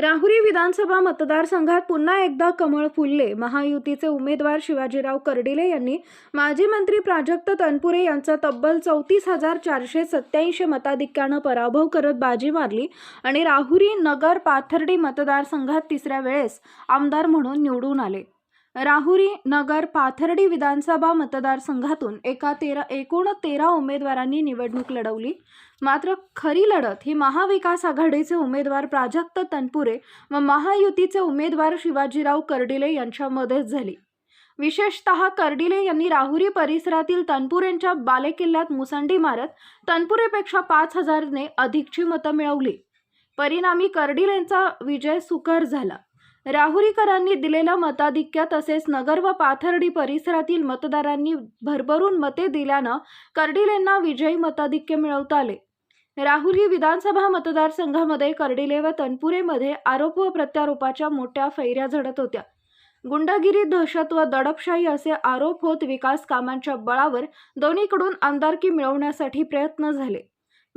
राहुरी विधानसभा मतदारसंघात पुन्हा एकदा कमळ फुलले. महायुतीचे उमेदवार शिवाजीराव कर्डिले यांनी माजी मंत्री प्राजक्त तनपुरे यांचा तब्बल चौतीस हजार चारशे सत्याऐंशी मताधिक्यानं पराभव करत बाजी मारली आणि राहुरी नगर पाथर्डी मतदारसंघात तिसऱ्या वेळेस आमदार म्हणून निवडून आले. राहुरी नगर पाथर्डी विधानसभा मतदारसंघातून एका तेरा एकूण तेरा उमेदवारांनी निवडणूक लढवली. मात्र खरी लढत ही महाविकास आघाडीचे उमेदवार प्राजक्त तनपुरे व महायुतीचे उमेदवार शिवाजीराव कर्डिले यांच्यामध्येच झाली. विशेषतः कर्डिले यांनी राहुरी परिसरातील तनपुरेंच्या बालेकिल्ल्यात मुसंडी मारत तनपुरेपेक्षा पाच हजारने अधिकची मतं मिळवली. परिणामी कर्डिलेंचा विजय सुकर झाला. राहुरीकरांनी दिलेलं मताधिक्य तसेच नगर व पाथर्डी परिसरातील मतदारांनी भरभरून मते दिल्यानं कर्डिलेंना विजयी मताधिक्य मिळवता आले. राहुरी विधानसभा मतदारसंघामध्ये कर्डिले व तनपुरेमध्ये आरोप व प्रत्यारोपाच्या मोठ्या फैऱ्या झडत होत्या. गुंडगिरी दहशत व दडपशाही असे आरोप होत विकास कामांच्या बळावर दोन्हीकडून आमदारकी मिळवण्यासाठी प्रयत्न झाले.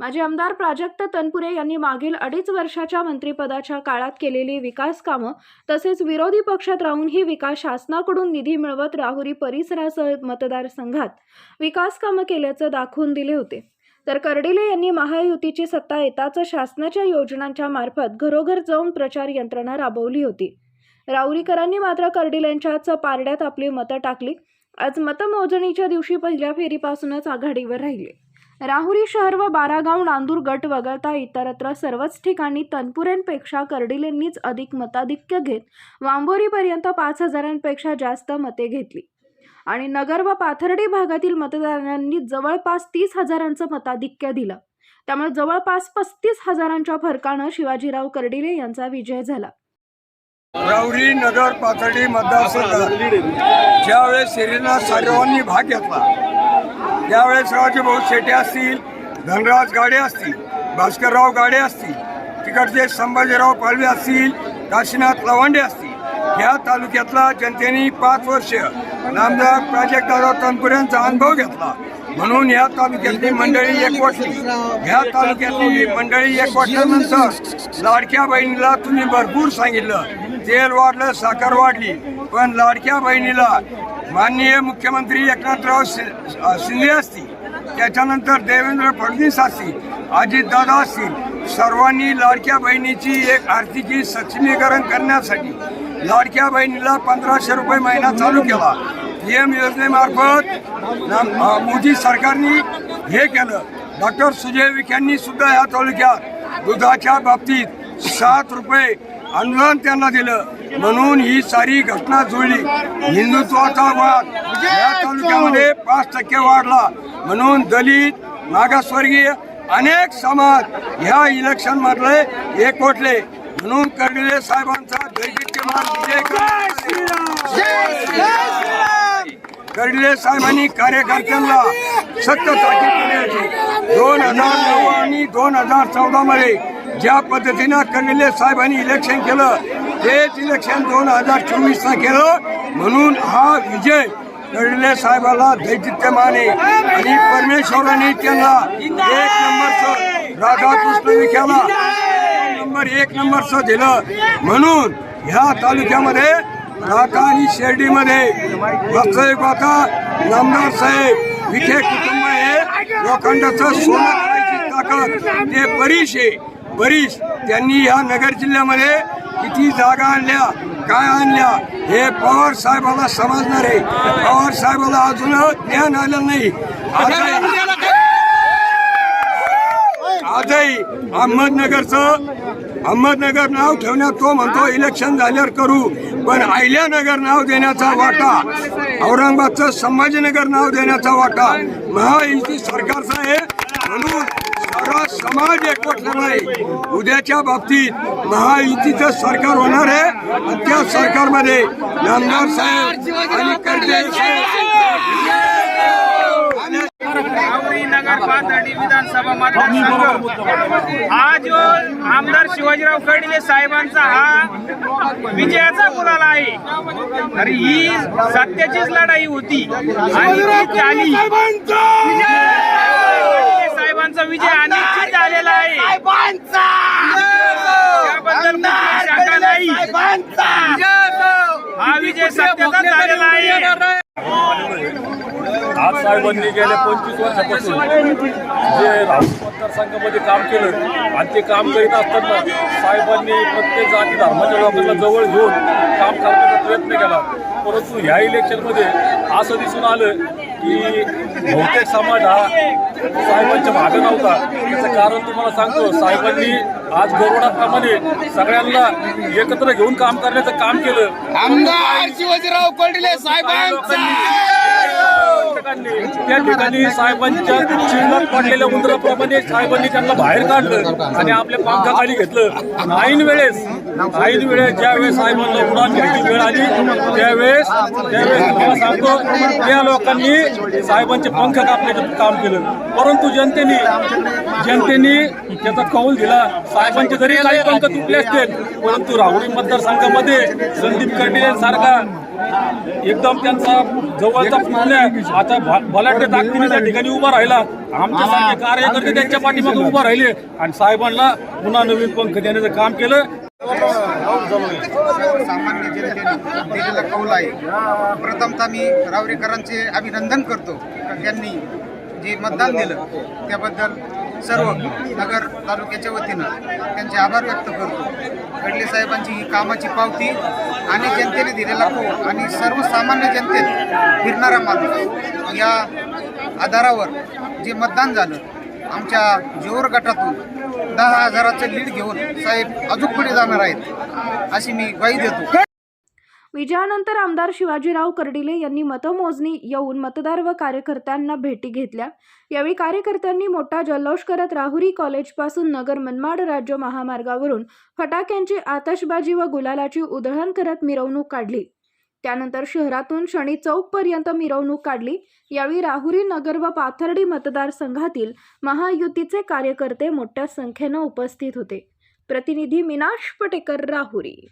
माजी आमदार प्राजक्त तनपुरे यांनी मागील अडीच वर्षाच्या मंत्रिपदाच्या काळात केलेली विकास कामं तसेच विरोधी पक्षात राहूनही विकास शासनाकडून निधी मिळवत राहुरी परिसरासह मतदारसंघात विकास कामं केल्याचं दाखवून दिले होते. तर कर्डिले यांनी महायुतीची सत्ता येताच शासनाच्या योजनांच्या मार्फत घरोघर जाऊन प्रचार यंत्रणा राबवली होती. राऊरीकरांनी मात्र कर्डिलेंच्याच पारड्यात आपली मतं टाकली. आज मतमोजणीच्या दिवशी पहिल्या फेरीपासूनच आघाडीवर राहिले. राहुरी शहर व बारागाव नांदूर गट वगळता इतरत्र सर्वच ठिकाणी तनपुरेंपेक्षा कर्डिलेंनीच अधिक मताधिक्य घेत वांबोरीपर्यंत पाच हजारांपेक्षा जास्त मते घेतली. आणि नगर व पाथर्डी भागातील मतदारांनी जवळपास तीस हजारांचं मताधिक्य दिलं. त्यामुळे जवळपास पस्तीस हजारांच्या फरकानं शिवाजीराव कर्डिले यांचा विजय झाला. राहुरी नगर पाथर्डी मतदारसंघात ज्यावेळेस श्रीनाथ सर्वांनी भाग घेतला त्यावेळेस राजूभाऊ शेटे असतील धनराज गाडे असतील भास्करराव गाडे असतील तिकडचे संभाजीराव पालवे असतील काशीनाथ लवांडे असतील या तालुक्यातला जनतेने पाच वर्ष नामदार प्राजक्तराव तनपुऱ्यांचा अनुभव घेतला. म्हणून या तालुक्यातली मंडळी एकवटली या तालुक्यातली मंडळी एकवटल्यानंतर लाडक्या बहिणीला तुम्ही भरपूर सांगितलं. तेल वाढलं साखर वाढली. पण लाडक्या बहिणीला माननीय मुख्यमंत्री एकनाथराव शिंदे असतील त्याच्यानंतर देवेंद्र फडणवीस असतील अजितदादा असतील सर्वांनी लाडक्या बहिणीची एक आर्थिकी सक्षमीकरण करण्यासाठी लाडक्या बहिणीला पंधराशे रुपये महिना चालू केला. पी एम योजनेमार्फत मोदी सरकारने हे केलं. डॉक्टर सुजय विखेंनी सुद्धा या तालुक्यात दुधाच्या बाबतीत सात रुपये अनुदान त्यांना दिलं. म्हणून ही सारी घटना जुळली. हिंदुत्वाचा वाद या तालुक्यामध्ये पाच टक्के वाढला. म्हणून दलित मागासवर्गीय अनेक समाज ह्या इलेक्शन मधले एकवटले. म्हणून कर्डिले साहेबांचा कर्डिले साहेबांनी कार्यकर्त्यांना सक्त ताकीद केली होती दोन हजार नऊ आणि दोन हजार चौदा मध्ये ज्या पद्धतीनं कर्डिले साहेबांनी इलेक्शन केलं तेच इलेक्शन दोन हजार चोवीसला केलं म्हणून हा विजय कर्डिले साहेबाला दैदित्यमाने आणि परमेश्वराने त्यांना एक नंबरचं राधाकृष्ण विख्याला नंबर एक नंबरचं दिलं. म्हणून ह्या तालुक्यामध्ये राका आणि शिर्डीमध्ये वास्तविक आता नामदार साहेब विखे कुटुंब हे लोखंडाचं सोनं करायची ताकद ते बरीच आहे बरीच त्यांनी ह्या नगर जिल्ह्यामध्ये किती जागा आणल्या काय आणल्या हे पवार साहेबाला समजणार आहे. पवार साहेबाला अजून ज्ञान आलं नाही. आजही अहमदनगरचं अहमदनगर नाव ठेवण्यात तो म्हणतो इलेक्शन झाल्यावर करू. पण अहिल्यानगर नाव देण्याचा वाटा औरंगाबादचं संभाजीनगर नाव देण्याचा वाटा महायुती सरकारचा आहे. म्हणून समाज एकवटलेला आहे. उद्याच्या बाबतीत महायुतीचं सरकार होणार आहे. आणि त्या सरकारमध्ये नामदार साहेब आणि कर्जे नगर पाथर्डी विधानसभा मतदारसंघ. हा जो आमदार शिवाजीराव कर्डिले साहेबांचा हा विजयाचा गुलाल आहे. तर ही सत्याचीच लढाई होती. आणि साहेबांचा विजय अनिश्चित झालेला आहे. त्याबद्दल नाही. हा विजय सत्याचा झालेला आहे आज साहेबांनी गेल्या पंचवीस वर्षापासून जे राष्ट्रीय मतदारसंघामध्ये काम केलं आणि ते काम करीत असताना साहेबांनी प्रत्येक जाती धर्माच्या लोकांना जवळ घेऊन काम करण्याचा प्रयत्न केला. परंतु ह्या इलेक्शनमध्ये असं दिसून आलं की बहुतेक समाज हा साहेबांच्या मागं नव्हता. त्याचं कारण तुम्हाला सांगतो साहेबांनी आज गरुडाप्रमाणे सगळ्यांना एकत्र घेऊन काम करण्याचं काम केलं. आमदार शिवाजीराव कोल्डिले साहेबांचा. त्या ठिकाणी साहेबांच्या चिन्हात पडलेल्या उंदराप्रमाणे साहेबांनी त्यांना बाहेर काढलं आणि आपल्या पंखाखाली घेतलं. ऐन वेळेस ऐन वेळेस ज्यावेळेस साहेबांना उडान घ्यायची वेळ आली त्यावेळेस त्यावेळेस तुम्हाला सांगतो त्या लोकांनी साहेबांचे पंख कापण्याचं काम केलं. परंतु जनतेने जनतेने त्याचा कौल दिला. साहेबांचे जरी काही पंख तुटले असतील परंतु राहुरी मतदारसंघामध्ये संदीप कर्डिले सारखा एकदम त्यांचा जवळचा पुतण्या. आता भ- बलाढ्य ताकदीने त्या ठिकाणी उभा राहिला. आमच्यासारखे कार्यकर्ते त्यांच्या पाठीमागे उभा राहिले. आणि साहेबांना पुन्हा नवीन पंख देण्याचं काम केलं. सामान्य जनतेने दिलेला कौल आहे. प्रथमतः मी रावरेकरांचे अभिनंदन करतो. त्यांनी जे मतदान दिलं त्याबद्दल सर्व नगर तालुक्याच्या वतीनं त्यांचे आभार व्यक्त करतो. कडले साहेबांची ही कामाची पावती आणि जनतेने दिलेला तो आणि सर्वसामान्य जनतेत फिरणारा माणूस या आधारावर जे मतदान झालं आमच्या जोर गटातून दहा हजाराचं लीड घेऊन साहेब अजून पुढे जाणार आहेत अशी मी ग्वाही देतो. विजयानंतर आमदार शिवाजीराव कर्डिले यांनी मतमोजणी येऊन मतदार व कार्यकर्त्यांना भेटी घेतल्या. यावेळी कार्यकर्त्यांनी मोठा जल्लोष करत राहुरी कॉलेजपासून नगर मनमाड राज्य महामार्गावरून फटाक्यांची आतषबाजी व गुलालाची उधळण करत मिरवणूक काढली. त्यानंतर शहरातून शनी चौकपर्यंत मिरवणूक काढली. यावेळी राहुरी नगर व पाथर्डी मतदारसंघातील महायुतीचे कार्यकर्ते मोठ्या संख्येनं उपस्थित होते. प्रतिनिधी मिनाश पटेकर राहुरी.